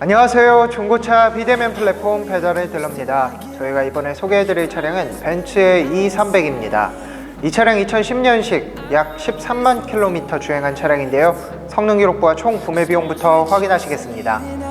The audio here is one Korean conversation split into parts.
안녕하세요. 중고차 비대면 플랫폼 배달의 딜러입니다. 저희가 이번에 소개해드릴 차량은 벤츠의 E300입니다. 이 차량 2010년식 약 13만 킬로미터 주행한 차량인데요. 성능 기록부와 총 구매 비용부터 확인하시겠습니다.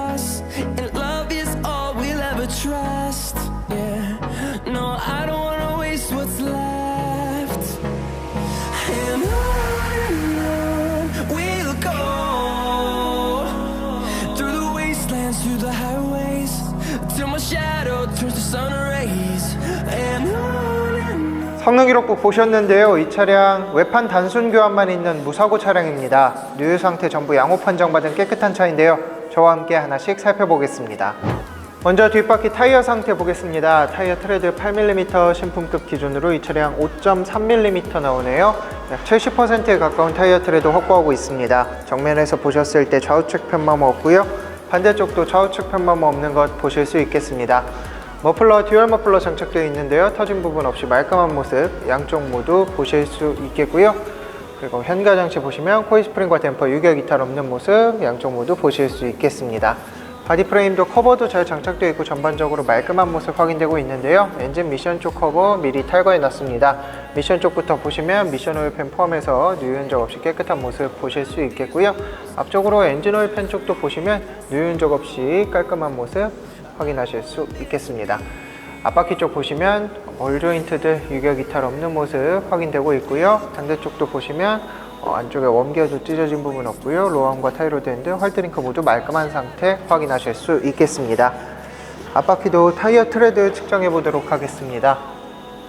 성능 기록부 보셨는데요. 이 차량 외판 단순 교환만 있는 무사고 차량입니다. 누유 상태 전부 양호 판정받은 깨끗한 차인데요. 저와 함께 하나씩 살펴보겠습니다. 먼저 뒷바퀴 타이어 상태 보겠습니다. 타이어 트레드 8mm 신품급 기준으로 이 차량 5.3mm 나오네요. 약 70%에 가까운 타이어 트레드 확보하고 있습니다. 정면에서 보셨을 때 좌우측 편마모 없고요. 반대쪽도 좌우측 편마모 없는 것 보실 수 있겠습니다. 머플러 듀얼 머플러 장착되어 있는데요. 터진 부분 없이 말끔한 모습 양쪽 모두 보실 수 있겠고요. 그리고 현가 장치 보시면 코일 스프링과 댐퍼 유격 이탈 없는 모습 양쪽 모두 보실 수 있겠습니다. 바디 프레임도 커버도 잘 장착되어 있고 전반적으로 말끔한 모습 확인되고 있는데요. 엔진 미션 쪽 커버 미리 탈거해 놨습니다. 미션 쪽부터 보시면 미션 오일 팬 포함해서 누유 흔적 없이 깨끗한 모습 보실 수 있겠고요. 앞쪽으로 엔진 오일 팬 쪽도 보시면 누유 흔적 없이 깔끔한 모습 확인하실 수 있겠습니다. 앞바퀴 쪽 보시면 볼 조인트들 유격 이탈 없는 모습 확인되고 있고요. 반대쪽도 보시면 어, 안쪽에 웜기어도 찢어진 부분 없고요. 로암과 타이로드 핸드, 활드링크 모두 말끔한 상태 확인하실 수 있겠습니다. 앞바퀴도 타이어 트레드 측정해 보도록 하겠습니다.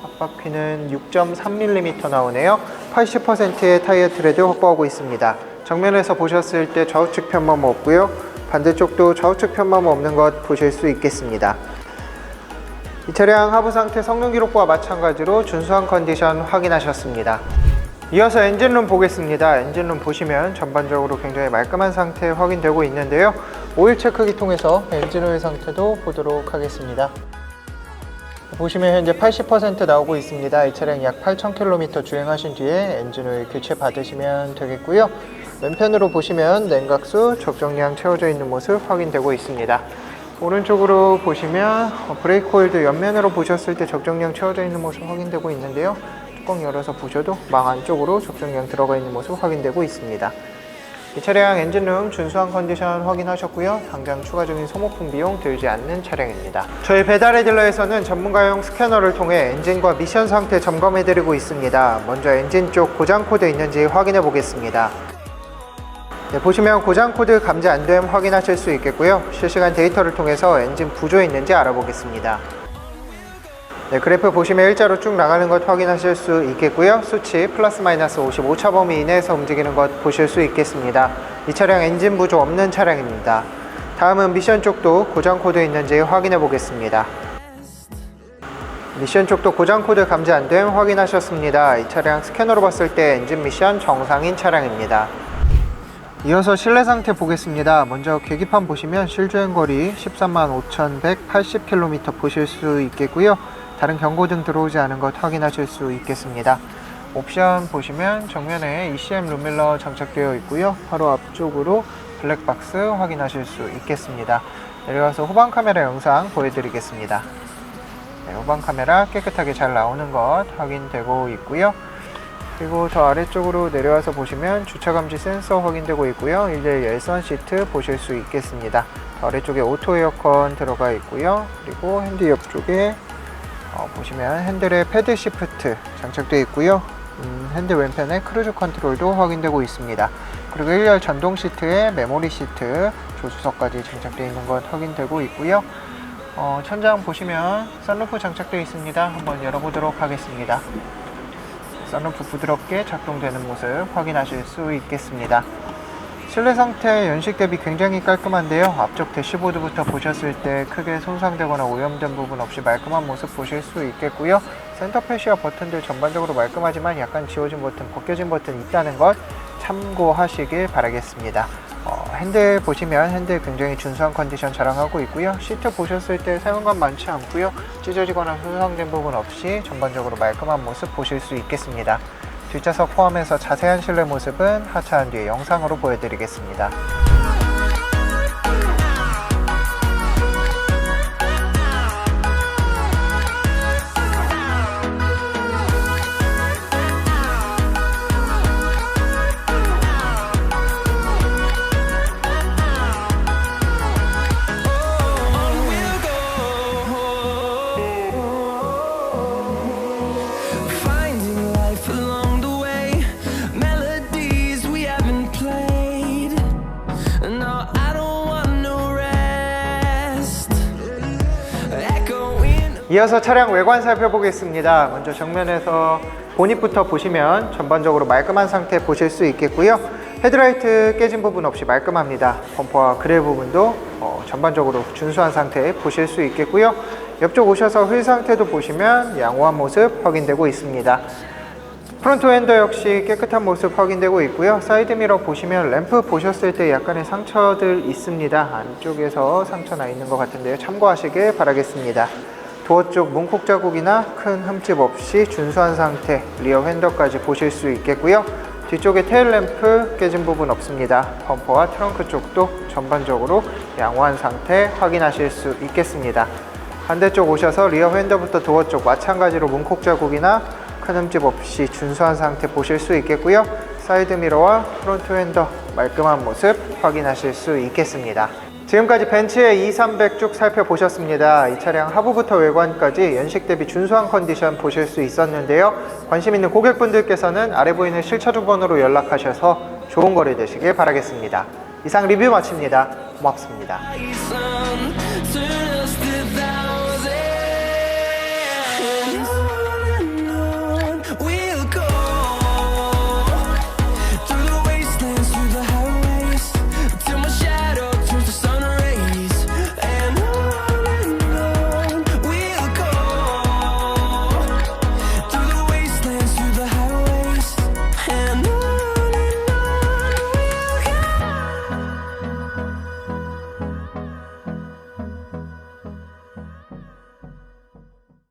앞바퀴는 6.3mm 나오네요. 80%의 타이어 트레드 확보하고 있습니다. 정면에서 보셨을 때 좌우측 편마모 없고요. 반대쪽도 좌우측 편마모 없는 것 보실 수 있겠습니다. 이 차량 하부 상태 성능 기록부와 마찬가지로 준수한 컨디션 확인하셨습니다. 이어서 엔진룸 보겠습니다. 엔진룸 보시면 전반적으로 굉장히 말끔한 상태 확인되고 있는데요. 오일 체크기 통해서 엔진 오일 상태도 보도록 하겠습니다. 보시면 현재 80% 나오고 있습니다. 이 차량 약 8,000km 주행하신 뒤에 엔진 오일 교체 받으시면 되겠고요. 왼편으로 보시면 냉각수 적정량 채워져 있는 모습 확인되고 있습니다. 오른쪽으로 보시면 어, 브레이크 오일도 옆면으로 보셨을 때 적정량 채워져 있는 모습 확인되고 있는데요. 뚜껑 열어서 보셔도 망 안쪽으로 적정량 들어가 있는 모습 확인되고 있습니다. 이 차량 엔진룸 준수한 컨디션 확인하셨고요. 당장 추가적인 소모품 비용 들지 않는 차량입니다. 저희 배달의 딜러에서는 전문가용 스캐너를 통해 엔진과 미션 상태 점검해드리고 있습니다. 먼저 엔진 쪽 고장 코드 있는지 확인해 보겠습니다. 네, 보시면 고장 코드 감지 안됨 확인하실 수 있겠고요. 실시간 데이터를 통해서 엔진 부조 있는지 알아보겠습니다. 네, 그래프 보시면 일자로 쭉 나가는 것 확인하실 수 있겠고요. 수치 플러스 마이너스 55차 범위 이내에서 움직이는 것 보실 수 있겠습니다. 이 차량 엔진 부조 없는 차량입니다. 다음은 미션 쪽도 고장 코드 있는지 확인해 보겠습니다. 미션 쪽도 고장 코드 감지 안됨 확인하셨습니다. 이 차량 스캐너로 봤을 때 엔진 미션 정상인 차량입니다. 이어서 실내 상태 보겠습니다. 먼저 계기판 보시면 실주행 거리 13만 5,180km 보실 수 있겠고요. 다른 경고등 들어오지 않은 것 확인하실 수 있겠습니다. 옵션 보시면 정면에 ECM 룸밀러 장착되어 있고요. 바로 앞쪽으로 블랙박스 확인하실 수 있겠습니다. 내려가서 후방 카메라 영상 보여드리겠습니다. 네, 후방 카메라 깨끗하게 잘 나오는 것 확인되고 있고요. 그리고 더 아래쪽으로 내려와서 보시면 주차 감지 센서 확인되고 있고요. 1대1 열선 시트 보실 수 있겠습니다. 더 아래쪽에 오토 에어컨 들어가 있고요. 그리고 핸드 옆쪽에 어, 보시면 핸들에 패드 시프트 장착되어 있고요. 음, 핸드 왼편에 크루즈 컨트롤도 확인되고 있습니다. 그리고 1열 전동 시트에 메모리 시트 조수석까지 장착되어 있는 것 확인되고 있고요. 어, 천장 보시면 썬루프 장착되어 있습니다. 한번 열어보도록 하겠습니다. 썬루프 부드럽게 작동되는 모습 확인하실 수 있겠습니다. 실내 상태 연식 대비 굉장히 깔끔한데요. 앞쪽 대시보드부터 보셨을 때 크게 손상되거나 오염된 부분 없이 말끔한 모습 보실 수 있겠고요. 센터 패시와 버튼들 전반적으로 말끔하지만 약간 지워진 버튼, 벗겨진 버튼 있다는 것 참고하시길 바라겠습니다. 어, 핸들 보시면 핸들 굉장히 준수한 컨디션 자랑하고 있고요. 시트 보셨을 때 사용감 많지 않고요. 찢어지거나 손상된 부분 없이 전반적으로 말끔한 모습 보실 수 있겠습니다. 뒷좌석 포함해서 자세한 실내 모습은 하차한 뒤에 영상으로 보여드리겠습니다. 이어서 차량 외관 살펴보겠습니다. 먼저 정면에서 보닛부터 보시면 전반적으로 말끔한 상태 보실 수 있겠고요. 헤드라이트 깨진 부분 없이 말끔합니다. 범퍼와 그릴 부분도 어, 전반적으로 준수한 상태 보실 수 있겠고요. 옆쪽 오셔서 휠 상태도 보시면 양호한 모습 확인되고 있습니다. 프론트 엔더 역시 깨끗한 모습 확인되고 있고요. 사이드 미러 보시면 램프 보셨을 때 약간의 상처들 있습니다. 안쪽에서 상처 나 있는 것 같은데요. 참고하시길 바라겠습니다. 도어 쪽 문콕 자국이나 큰 흠집 없이 준수한 상태 리어 휀더까지 보실 수 있겠고요. 뒤쪽에 테일 램프 깨진 부분 없습니다. 범퍼와 트렁크 쪽도 전반적으로 양호한 상태 확인하실 수 있겠습니다. 반대쪽 오셔서 리어 휀더부터 도어 쪽 마찬가지로 문콕 자국이나 큰 흠집 없이 준수한 상태 보실 수 있겠고요. 사이드 미러와 프론트 휀더 말끔한 모습 확인하실 수 있겠습니다. 지금까지 벤츠의 2300쭉 살펴보셨습니다. 이 차량 하부부터 외관까지 연식 대비 준수한 컨디션 보실 수 있었는데요. 관심 있는 고객분들께서는 아래 보이는 실차주 번호로 연락하셔서 좋은 거래 되시길 바라겠습니다. 이상 리뷰 마칩니다. 고맙습니다.